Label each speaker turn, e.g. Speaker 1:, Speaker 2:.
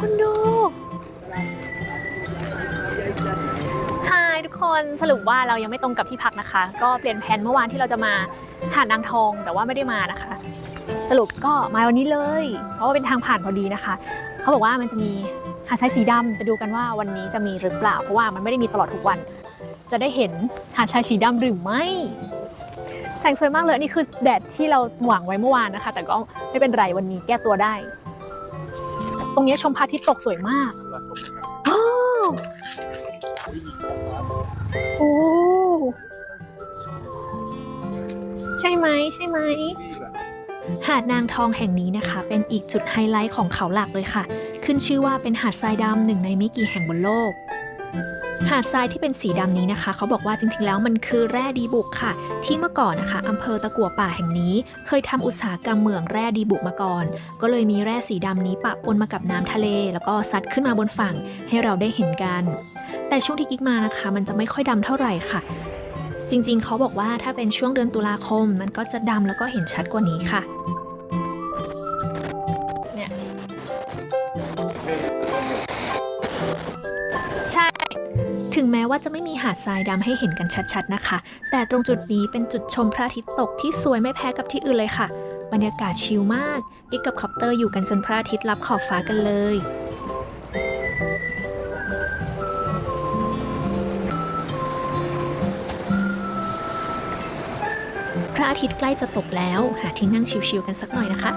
Speaker 1: คนดูฮายทุกคนสรุปว่าเรายังไม่ตรงกับที่พักนะคะ ก็เปลี่ยนแผนเมื่อวานที่เราจะมาหาดนางทองแต่ว่าไม่ได้มานะคะ สรุปก็มาวันนี้เลย เพราะว่าเป็นทางผ่านพอดีนะคะ เขาบอกว่ามันจะมีหาดทรายสีดำไปดูกันว่าวันนี้จะมีหรือเปล่า เพราะว่ามันไม่ได้มีตลอดทุกวัน จะได้เห็นหาดทรายสีดำหรือไม่ แสงสวยมากเลยอันนี่คือแดดที่เราหวังไว้เมื่อวานนะคะ แต่ก็ไม่เป็นไรวันนี้แก้ตัวได้ ตรงนี้ชมพระอาทิตย์ตกสวยมากอ้าวโอ้ใช่ไหมใช่ไหม หาดนางทองแห่งนี้นะคะ เป็นอีกจุดไฮไลท์ของเขาหลักเลยค่ะ ขึ้นชื่อว่าเป็นหาดทรายดำหนึ่งในไม่กี่แห่งบนโลก หาดทรายที่เป็นสีดำนี้นะคะ เขาบอกว่าจริงๆ แล้วมันคือแร่ดีบุกค่ะ ที่เมื่อก่อนนะคะอำเภอตะกัวป่าแห่งนี้ เคยทำอุตสาหกรรมเหมืองแร่ดีบุกมาก่อน ก็เลยมีแร่สีดำนี้ปะปนมากับน้ำทะเล แล้วก็ซัดขึ้นมาบนฝั่งให้เราได้เห็นกัน แต่ช่วงที่กิ๊กมานะคะ มันจะไม่ค่อยดำเท่าไหร่ค่ะ จริงๆ เขาบอกว่าถ้าเป็นช่วงเดือนตุลาคม มันก็จะดำแล้วก็เห็นชัดกว่านี้ค่ะเนี่ย ถึงแม้ว่าจะไม่มีหาดทรายดำให้เห็นกันชัดๆนะคะ แต่ตรงจุดนี้เป็นจุดชมพระอาทิตย์ตกที่สวยไม่แพ้กับที่อื่นเลยค่ะ บรรยากาศชิลมาก กิ๊กกับคอปเตอร์อยู่กันจนพระอาทิตย์ลับขอบฟ้ากันเลยพระอาทิตย์ใกล้จะตกแล้ว หาที่นั่งชิลๆกันสักหน่อยนะคะ